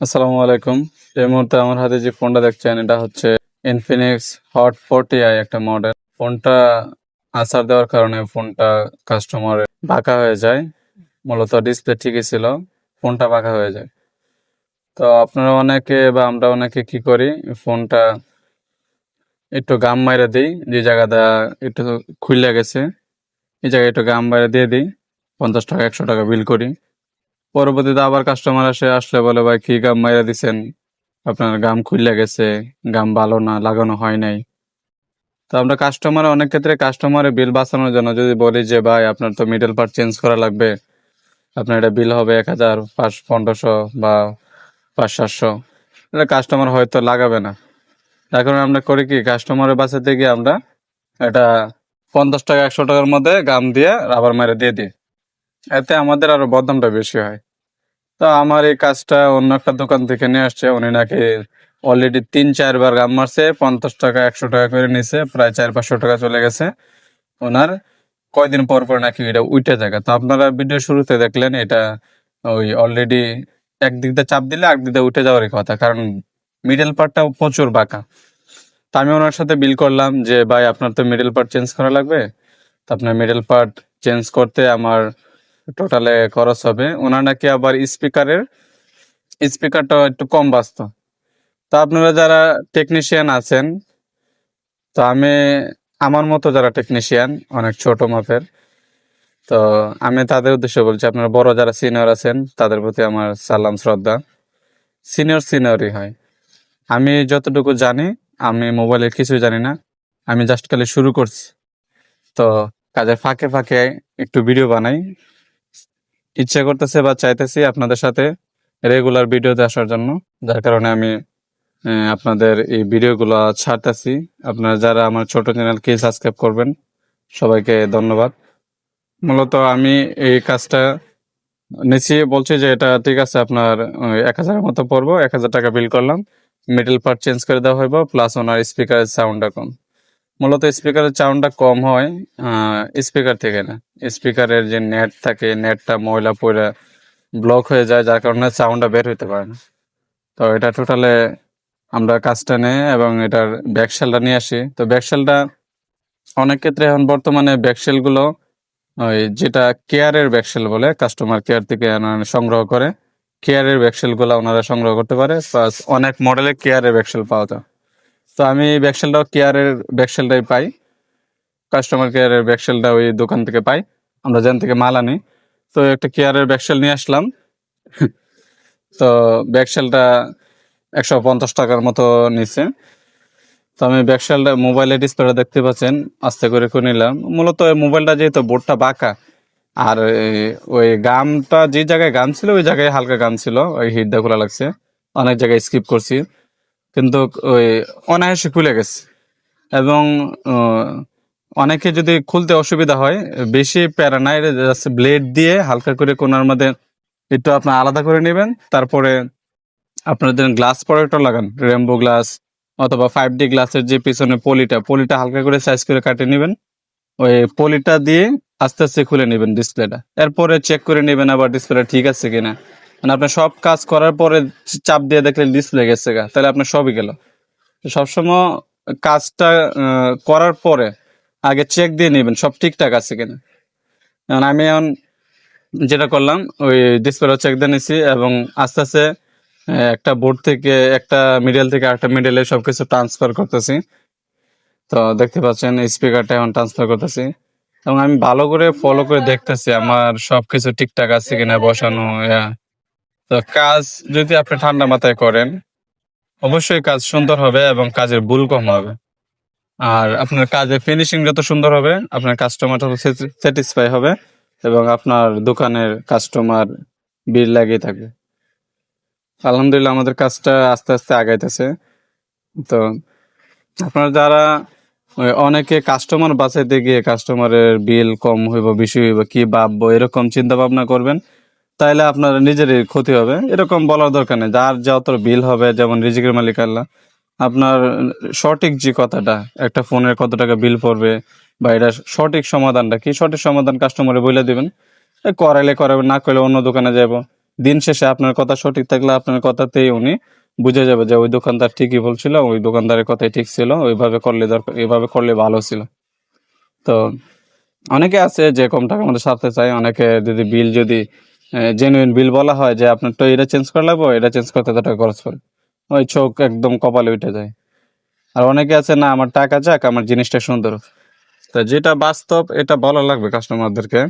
আসসালামু আলাইকুম। এই মুহূর্তে আমার হাতে যে ফোনটা দেখছেন, এটা হচ্ছে ইনফিনিক্স হট ফোরটি আই একটা মডেল ফোনটা আসার দেওয়ার কারণে ফোনটা কাস্টমারের বাঁকা হয়ে যায়। মূলত ডিসপ্লে ঠিকই ছিল, ফোনটা বাঁকা হয়ে যায়। তো আপনারা অনেকে বা আমরা অনেকে কি করি, ফোনটা একটু গাম মাইরা দিই, যে জায়গাটা একটু খুলে গেছে, এই জায়গায় একটু গাম মাইরা দিয়ে দিই। পঞ্চাশ টাকা, একশো টাকা বিল করি। পরবর্তীতে আবার কাস্টমার আসে, আসলে বলে, ভাই, কি গাম মাইরা দিছেন? আপনার গাম খুললে গেছে, গাম ভালো না, লাগানো হয় নাই। তো আমরা কাস্টমার অনেক ক্ষেত্রে কাস্টমারের বিল বাঁচানোর জন্য যদি বলি যে, ভাই, আপনার তো মিডল পার্ট চেঞ্জ করা লাগবে। আপনার এটা বিল হবে এক হাজার পাঁচ, পনেরোশো বা পাঁচ, সাতশো। এটা কাস্টমার হয়তো লাগাবে না। তার কারণে আমরা করি কি কাস্টমারের বাঁচাতে গিয়ে আমরা এটা পঞ্চাশ টাকা, একশো টাকার মধ্যে গাম দিয়ে রাবার মেরে দিয়ে দিই। এতে আমাদের আরও বদনামটা বেশি হয়। তো আমার এই কাজটা অন্য একটা দোকান থেকে নিয়ে আসছে, উনি নাকি অলরেডি তিন চারবার গাম মারছে, পঞ্চাশ টাকা, একশো টাকা করে নিছে, প্রায় চার, পাঁচশো টাকা চলে গেছে। ওনার কয়দিন পর পর নাকি এটা উইটে যায় তো আপনারা ভিডিও শুরুতে দেখলেন এটা ওই অলরেডি একদিক দিয়ে চাপ দিলে একদিক দিয়ে উঠে যাওয়ারই কথা, কারণ মিডল পার্টটা প্রচুর বাঁকা। তো আমি ওনার সাথে বিল করলাম যে, ভাই, আপনার তো মিডল পার্ট চেঞ্জ করা লাগবে। তো আপনার মিডল পার্ট চেঞ্জ করতে আমার টোটালে খরচ হবে। ওনার নাকি আবার স্পিকারের, স্পিকারটা একটু কম বাজত। তো আপনারা যারা টেকনিশিয়ান আছেন, তো আমি, আমার মতো যারা টেকনিশিয়ান অনেক ছোট মাপের, তো আমি তাদের উদ্দেশ্যে বলছি, আপনারা বড় যারা সিনিয়র আছেন, তাদের প্রতি আমার সালাম, শ্রদ্ধা। সিনিয়র সিনিয়রই হয়। আমি যতটুকু জানি, আমি মোবাইলের কিছু জানি না। আমি জাস্ট খালি শুরু করছি। তো কাজের ফাঁকে ফাঁকে একটু ভিডিও বানাই। ইচ্ছা করতেছে বা চাইতেছি আপনাদের সাথে রেগুলার ভিডিওতে আসার জন্য। যার কারণে আমি আপনাদের এই ভিডিওগুলো ছাড়তেছি। আপনারা যারা আমার ছোট চ্যানেলকে সাবস্ক্রাইব করবেন, সবাইকে ধন্যবাদ। মূলত আমি এই কাজটা নিচ্ছি, বলছি যে এটা ঠিক আছে, আপনার এক হাজারের মতো পড়ব, এক হাজার টাকা বিল করলাম। মিডল পার্ট চেঞ্জ করে দেওয়া হইব প্লাস ওনার স্পিকারের সাউন্ডটা কম মূলত স্পিকারের সাউন্ডটা কম হয় স্পিকার থেকে না। স্পিকারের যে নেট থাকে, নেটটা ময়লা পড়ে ব্লক হয়ে যায়, যার কারণে সাউন্ডটা বের হইতে পারে না। তো এটা টোটালে আমরা কাজটা নেই এবং এটার ব্যাকশেলটা নিয়ে আসি। তো ব্যাকশেলটা অনেক ক্ষেত্রে এখন বর্তমানে ব্যাকশেলগুলো ওই যেটা কেয়ারের ব্যাকশেল বলে, কাস্টমার কেয়ার থেকে সংগ্রহ করে, কেয়ারের ব্যাকশেলগুলো ওনারা সংগ্রহ করতে পারে, প্লাস অনেক মডেলের কেয়ারের ব্যাকশেল পাওয়া যায়। তো আমি ব্যাকশেলটাও কেয়ারের ব্যাকশেলটাই পাই। কাস্টমার কেয়ারের ব্যাকশেলটা ওই দোকান থেকে পাই। আমরা যেখান থেকে মাল আনি। তো একটা কেয়ারের ব্যাকশেল নিয়ে আসলাম। তো ব্যাকশেলটা একশো পঞ্চাশ টাকার মতো নিচ্ছে তো আমি ব্যাকশেলটা মোবাইলের ডিসপ্লেটা দেখতে পাচ্ছেন। আস্তে করে করে নিলাম। মূলত মোবাইলটা যেহেতু বোর্ডটা বাঁকা, আর ওই গামটা যে জায়গায় গাম ছিল, ওই জায়গায় হালকা গাম ছিল। ওই হিটটা খোলা লাগছে। অনেক জায়গায় স্কিপ করছি। কিন্তু ওই অনায়াসে খুলে গেছে। এবং অনেকে যদি খুলতে অসুবিধা হয়, বেশি প্যারা নাই ব্লেড দিয়ে হালকা করে কোনার মধ্যে একটু আপনার আলাদা করে নেবেন। তারপরে আপনার যদি গ্লাস প্রোডাক্টও লাগান, রেমবো গ্লাস অথবা ফাইভ ডি গ্লাসের যে পিছনে পলিটা পলিটা হালকা করে সাইজ করে কাটে নেবেন। ওই পলিটা দিয়ে আস্তে আস্তে খুলে নেবেন ডিসপ্লেটা। এরপরে চেক করে নেবেন আবার ডিসপ্লেটা ঠিক আছে কিনা। মানে আপনার সব কাজ করার পরে চাপ দিয়ে দেখলেন ডিসপ্লে গেছে গা। তাহলে আপনার সবই গেল। সবসময় কাজটা করার পরে আগে চেক দিয়ে নেবেন সব ঠিকঠাক আছে কিনা। কারণ আমি এখন যেটা করলাম, ওই ডিসপ্লে চেক দিয়ে নিছি এবং আস্তে আস্তে একটা বোর্ড থেকে, একটা মিডল থেকে আরেকটা মিডলে সবকিছু ট্রান্সফার করতেছি। তো দেখতে পাচ্ছেন স্পিকারটা এখন ট্রান্সফার করতেছি। এবং আমি ভালো করে ফলো করে দেখতেছি আমার সবকিছু ঠিকঠাক আছে কিনা বসানো ইয়া। তো কাজ যদি আপনি ঠান্ডা মাথায় করেন, অবশ্যই কাজ সুন্দর হবে এবং কাজের ভুল কম হবে। আর আপনার কাজের ফিনিশিং যত সুন্দর হবে, আপনার কাস্টমার স্যাটিসফাই হবে এবং আপনার দোকানের কাস্টমার বিল লাগিয়ে থাকবে। আলহামদুলিল্লাহ আমাদের কাজটা আস্তে আস্তে আগাইতেছে। তো আপনার যারা অনেকে কাস্টমার বাঁচাইতে গিয়ে কাস্টমারের বিল কম হইব, বেশি হইব, কি ভাববো, এরকম চিন্তা ভাবনা করবেন তাইলে আপনার নিজেরই ক্ষতি হবে। এরকম বলার দরকার নেই। যার যত বিল হবে, যেমন রিজিকের মালিক আল্লাহ, আপনার সঠিক যে কথাটা, একটা ফোনের কত টাকা বিল পড়বে, বা এটা সঠিক সমাধানটা কি, সঠিক সমাধান কাস্টমারে বলে দিবেন। করাইলে করাবে না করলে অন্য দোকানে যাব দিন শেষে আপনার কথা সঠিক থাকলে আপনার কথাতেই উনি বুঝে যাবে যে ওই দোকানদার ঠিকই বলছিল, ওই দোকানদারের কথাই ঠিক ছিল, ওইভাবে করলে দরকার এইভাবে করলে ভালো ছিল। তো অনেকে আছে যে কম টাকার মধ্যে সারতে চায়, অনেকে যদি বিল যদি জেনুইন বিল বলা হয় যে আপনার তো এটা চেঞ্জ করে লাগবো, এটা চেঞ্জ করতে টাকা খরচ করে ওই চোখ একদম কপালে উঠে যায়। আর অনেকে আছে, না, আমার টাকা যাক, আমার জিনিসটা সুন্দর। তো যেটা বাস্তব, এটা বলা লাগবে কাস্টমারদেরকে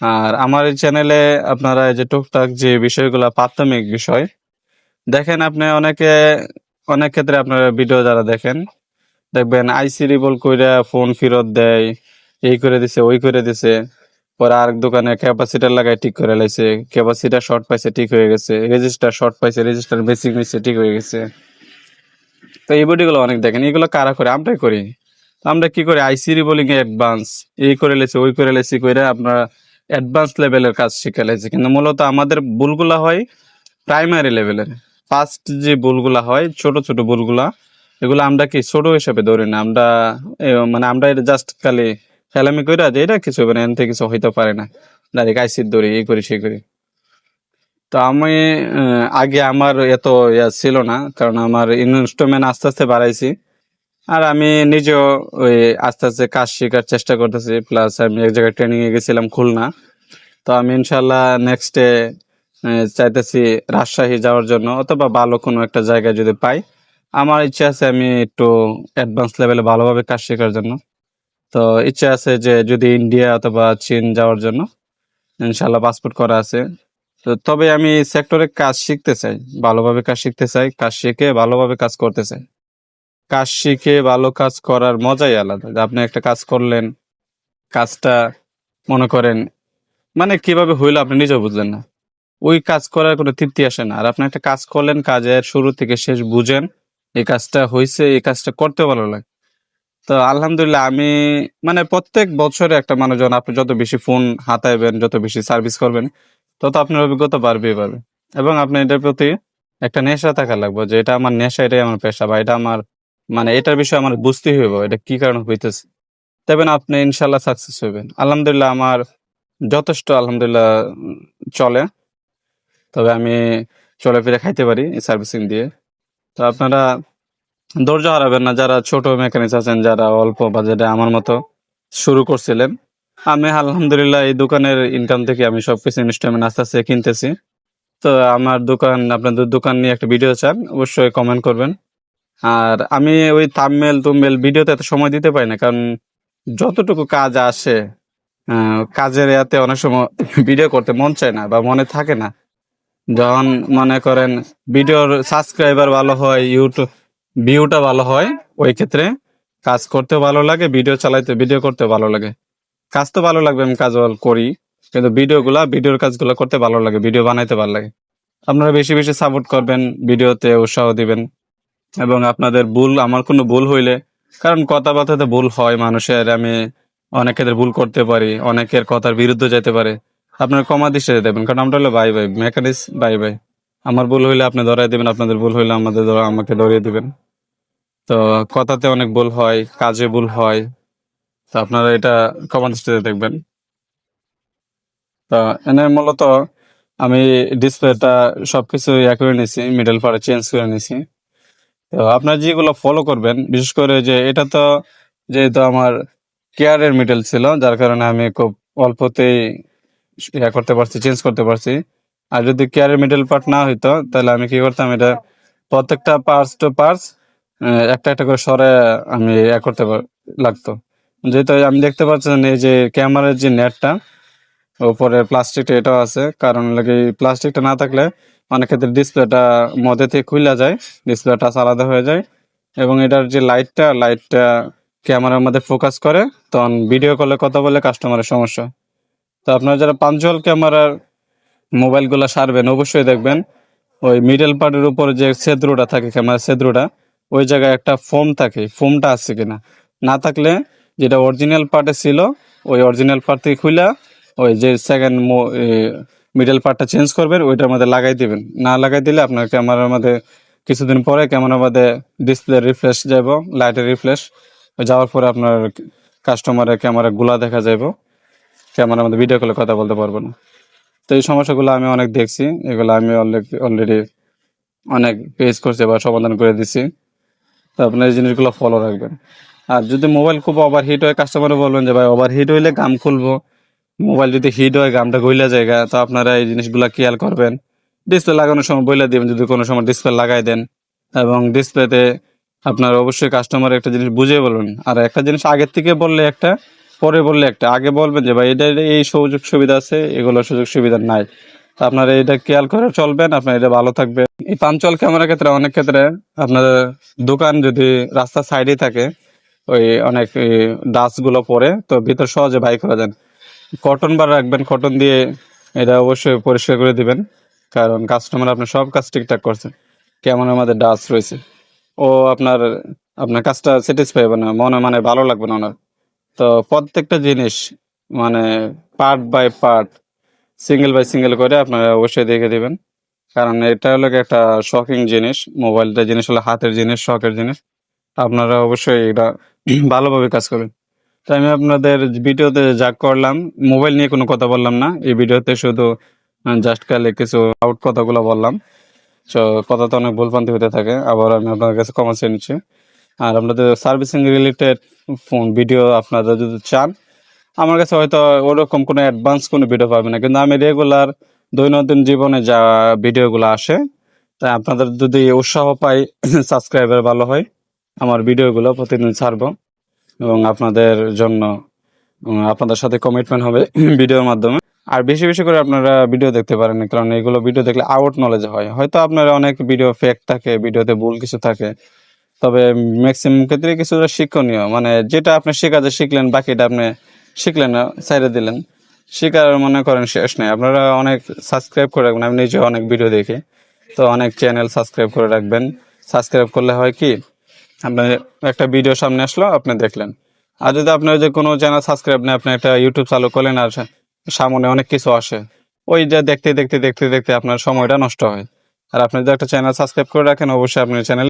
আর আমার এই চ্যানেলে আপনারা যে টুকটাক যে বিষয়গুলো প্রাথমিক বিষয়, দেখেন আপনি অনেকে, অনেক ক্ষেত্রে আপনারা ভিডিও যারা দেখেন, দেখবেন আইসি রিবল কইরা ফোন ফেরত দেয়, এই করে দিছে, ওই করে দিছে। পরে আরেক দোকানে ক্যাপাসিটার লাগাই ঠিক করে লাইছে। ক্যাপাসিটার শর্ট পাইছে, ঠিক হয়ে গেছে। রেজিস্টার শর্ট পাইছে রেজিস্টার বেসিক নিচ্ছে ঠিক হয়ে গেছে। তো এই ভিডিওগুলো অনেক দেখেন, এগুলো কারা করে? আমরাই করি। আমরা কি করি? আইসি রিবোলিং এ অ্যাডভান্স এই করে লেছি ওই করে লেছি কইরা আপনারা অ্যাডভান্স লেভেলের কাজ শিখে লেছি কিন্তু মূলত আমাদের ভুলগুলা হয় প্রাইমারি লেভেলের ফার্স্ট যে ভুলগুলা হয়, ছোট ছোট ভুলগুলা, এগুলো আমরা কি ছোট হিসাবে ধরি না। আমরা মানে আমরা এটা জাস্ট খালি খেলামি কইরা যে এটা কিছু হবে না এন থেকে কিছু হইতে পারে না। দাঁড়িয়ে আইসির ধরি এই করি সেই করি। তো আমি আগে আমার এত ইয়া ছিল না, কারণ আমার ইনস্টলমেন্ট আস্তে আস্তে বাড়াইছি। আর আমি নিজেও ওই আস্তে আস্তে কাজ শেখার চেষ্টা করতেছি প্লাস আমি এক জায়গায় ট্রেনিং এ গেছিলাম খুলনা। তো আমি ইনশাল্লাহ নেক্সটে চাইতেছি রাজশাহী যাওয়ার জন্য, অথবা ভালো কোনো একটা জায়গায় যদি পাই। আমার ইচ্ছা আছে আমি একটু অ্যাডভান্স লেভেলে ভালোভাবে কাজ শেখার জন্য। তো ইচ্ছা আছে যে যদি ইন্ডিয়া অথবা চীন যাওয়ার জন্য ইনশাল্লাহ পাসপোর্ট করা আছে। তো তবে আমি সেক্টরে কাজ শিখতে চাই, ভালোভাবে কাজ শিখতে চাই, কাজ শিখে ভালোভাবে কাজ করতে চাই। কাজ শিখে ভালো কাজ করার মজাই আলাদা আপনি একটা কাজ করলেন, কাজটা মনে করেন মানে কীভাবে হইল আপনি নিজেও বুঝলেন না। ওই কাজ করার কোনো তৃপ্তি আসে না। আর আপনি একটা কাজ করলেন, কাজের শুরু থেকে শেষ বুঝেন, এই কাজটা হয়েছে এই কাজটা করতে ভালো লাগে। তো আলহামদুলিল্লাহ আমি মানে প্রত্যেক বছরে একটা মানুষজন আপনি যত বেশি ফোন হাতাইবেন, যত বেশি সার্ভিস করবেন, তত আপনার অভিজ্ঞতা বাড়বেই বাড়বে এবং আপনি এটার প্রতি একটা নেশা থাকা লাগবে যে এটা আমার নেশা, এটাই আমার পেশা বা এটা আমার মানে এটার বিষয়ে আমার বুঝতেই হইব, এটা কি কারণে হইতেছে। তবে আপনি ইনশাল্লাহ সাকসেস হইবেন। আলহামদুলিল্লাহ আমার যথেষ্ট আলহামদুলিল্লাহ চলে। তবে আমি চলে ফিরে খাইতে পারি সার্ভিসিং দিয়ে। তো আপনারা ধৈর্য হারাবেন না, যারা ছোট মেকানিক্স আছেন, যারা অল্প বাজেটে আমার মতো শুরু করছিলেন, আমি আলহামদুলিল্লাহ এই দোকানের ইনকাম থেকে আমি সবকিছু ইনস্টলমেন্ট আস্তে আস্তে কিনতেছি। তো আমার দোকান আপনাদের দোকান নিয়ে একটা ভিডিও চান, অবশ্যই কমেন্ট করবেন। আর আমি ওই তামমেল তুমমেল ভিডিওতে এত সময় দিতে পারি না, কারণ যতটুকু কাজ আসে কাজের এতে অনেক সময় ভিডিও করতে মন চায় না বা মনে থাকে না। যখন মনে করেন ভিডিওর সাবস্ক্রাইবার ভালো হয় ইউটিউব ভিউটা ভালো হয়, ওই ক্ষেত্রে কাজ করতে ভালো লাগে, ভিডিও চালাইতে, ভিডিও করতে ভালো লাগে। কাজ তো ভালো লাগবে, আমি কাজ করি, কিন্তু ভিডিওগুলা, ভিডিওর কাজগুলো করতে ভালো লাগে, ভিডিও বানাইতে ভালো লাগে। আপনারা বেশি বেশি সাপোর্ট করবেন, ভিডিওতে উৎসাহ দিবেন। এবং আপনাদের ভুল, আমার কোনো ভুল হইলে, কারণ কথাবার্তাতে ভুল হয়, মানুষের, আমি অনেক ক্ষেত্রে ভুল করতে পারি, অনেকের কথার বিরুদ্ধে যেতে পারে। আপনারা কমা দৃষ্টিতে দেবেন, কারণ আমরা হলো ভাই ভাই মেকানিক্স ভাই ভাই। আমার ভুল হইলে আপনি ধরাই দিবেন, আপনাদের ভুল হইলে আমাদের আমাকে ধরিয়ে দিবেন। তো কথাতে অনেক ভুল হয়, কাজে ভুল হয়। তো আপনারা এটা কমা দৃষ্টিতে দেখবেন। তো এনে মূলত আমি ডিসপ্লেটা সবকিছু ইয়া করে নিছি মিডল পারে চেঞ্জ করে নিছি। তো আপনার যেগুলো ফলো করবেন, বিশেষ করে যে এটা তো যেহেতু আমার কেয়ারের মিডল ছিল, যার কারণে আমি খুব অল্পতেই ইয়া করতে পারছি চেঞ্জ করতে পারছি। আর যদি কেয়ারের মিডল পার্ট না হইতো, তাহলে আমি কি করতাম, এটা প্রত্যেকটা পার্টস টু পার্টস একটা একটা করে সরে আমি ইয়া করতে লাগতো। যেহেতু আমি দেখতে পাচ্ছেন এই যে ক্যামেরার যে নেটটা উপরে প্লাস্টিকটা এটাও আছে, কারণ লাগে প্লাস্টিকটা না থাকলে অনেক ক্ষেত্রে ডিসপ্লেটা মধ্যে থেকে খুলে যায়, ডিসপ্লেটা আলাদা হয়ে যায়। এবং এটার যে লাইটটা লাইটটা ক্যামেরার মধ্যে ফোকাস করে, তখন ভিডিও কলে কথা বলে কাস্টমারের সমস্যা। তো আপনারা যারা পাঞ্চুয়াল ক্যামেরার মোবাইলগুলো সারবেন, অবশ্যই দেখবেন। ওই মিডল পার্টের উপরে যে ছেদ্রটা থাকে, ক্যামেরার ছেদ্রটা ওই জায়গায় একটা ফোম থাকে ফোমটা আছে কিনা? না থাকলে যেটা অরিজিনাল পার্টে ছিল, ওই অরিজিনাল পার্ট থেকে খুলে ওই যে সেকেন্ড মিডল পার্টটা চেঞ্জ করবেন, ওইটার মধ্যে লাগাই দিবেন। না লাগাই দিলে আপনার ক্যামেরার মধ্যে কিছুদিন পরে ক্যামেরার মধ্যে ডিসপ্লে রিফ্রেশ যাব লাইটের রিফ্রেশ যাওয়ার পরে আপনার কাস্টমারের ক্যামেরা গুলা দেখা যাইব। ক্যামেরার মধ্যে ভিডিও কলে কথা বলতে পারব না। তো এই সমস্যাগুলো আমি অনেক দেখছি, এগুলো আমি অলরেডি অনেক ফেস করছি বা সমাধান করে দিছি। আপনার এই জিনিসগুলো ফলো রাখবেন। আর যদি মোবাইল খুব ওভার হিট হয় কাস্টমারে বলবেন যে, ভাই ওভার হিট হইলে গাম খুলবো। মোবাইল যদি হিট হয়, গামটা গইলা জায়গা তো আপনারা এই জিনিসগুলো খেয়াল করবেন। ডিসপ্লে লাগানোর সময় বইলা দিবেন, যদি কোনো সময় ডিসপ্লে লাগাই দেন। এবং ডিসপ্লেতে আপনার অবশ্যই কাস্টমার একটা জিনিস বুঝে বলবেন। আর একটা জিনিস আগের থেকে বললে একটা, পরে বললে একটা। আগে বলবেন যে, ভাই, এটা এই সুযোগ সুবিধা আছে এগুলো সুযোগ সুবিধা নাই। আপনারা এটা খেয়াল করে চলবেন, আপনার এটা ভালো থাকবে এই পাঞ্চল ক্যামেরার ক্ষেত্রে অনেক ক্ষেত্রে আপনার দোকান যদি রাস্তার সাইডে থাকে, ওই অনেকগুলো পরে তো ভিতর সহজে বাই করা যায় কটন বার রাখবেন, কটন দিয়ে এটা অবশ্যই পরিষ্কার করে দিবেন, কারণ কাস্টমার আপনার সব কাজ ঠিকঠাক করছে। কেমন আমাদের ডাস্ট রয়েছে। ও আপনার আপনার কাজটা স্যাটিসফাই হবে না, মনে মানে ভালো লাগবে না ওনার। তো প্রত্যেকটা জিনিস মানে part by part single by single করে আপনারা অবশ্যই দেখে দেবেন। কারণ এটা হলো একটা শখিং জিনিস। মোবাইলটা জিনিস হলো হাতের জিনিস, শখের জিনিস। আপনারা অবশ্যই এটা ভালোভাবে কাজ করবেন। তো আমি আপনাদের ভিডিওতে যা করলাম মোবাইল নিয়ে কোনো কথা বললাম না। এই ভিডিওতে শুধু জাস্ট খালি কিছু আউট কথাগুলো বললাম। তো কথা তো অনেক ভুলভ্রান্তি হতে থাকে। আবার আমি আপনাদের কাছে কমেন্টস নিচ্ছি। আর আপনাদের সার্ভিসিং রিলেটেড ফোন ভিডিও আপনারা যদি চান আমার কাছে হয়তো ওরকম কোনো অ্যাডভান্স কোনো ভিডিও পাবেন না। কিন্তু আমি রেগুলার দৈনন্দিন জীবনে যা ভিডিওগুলো আসে তাই আপনাদের যদি উৎসাহ পাই সাবস্ক্রাইবার ভালো হয়, আমার ভিডিওগুলো প্রতিদিন ছাড়বো এবং আপনাদের জন্য আপনাদের সাথে কমিটমেন্ট হবে ভিডিওর মাধ্যমে। আর বেশি বেশি করে আপনারা ভিডিও দেখতে পারেন, কারণ এগুলো ভিডিও দেখলে আউট নলেজ হয়। হয়তো আপনার অনেক ভিডিও ফেক থাকে ভিডিওতে ভুল কিছু থাকে, তবে ম্যাক্সিমাম ক্ষেত্রে কিছুটা শিক্ষণীয়। মানে যেটা আপনি শেখাতে শিখলেন, বাকিটা আপনি শিখলেন না সাইডে দিলেন। শেখার মনে করেন শেষ নেই। আপনারা অনেক সাবস্ক্রাইব করে রাখবেন। আমি নিজে অনেক ভিডিও দেখি। তো অনেক চ্যানেল সাবস্ক্রাইব করে রাখবেন। সাবস্ক্রাইব করলে হয় কি, আপনার একটা ভিডিও সামনে আসলো, আপনি দেখলেন। আর যদি আপনার যে কোনো চ্যানেল সাবস্ক্রাইব নেই, আপনি একটা ইউটিউব চালু করলেন আর সামনে অনেক কিছু আসে, ওই যে দেখতে দেখতে দেখতে দেখতে আপনার সময়টা নষ্ট হয়। আর আপনি যদি একটা চ্যানেল সাবস্ক্রাইব করে রাখেন, অবশ্যই আপনার চ্যানেল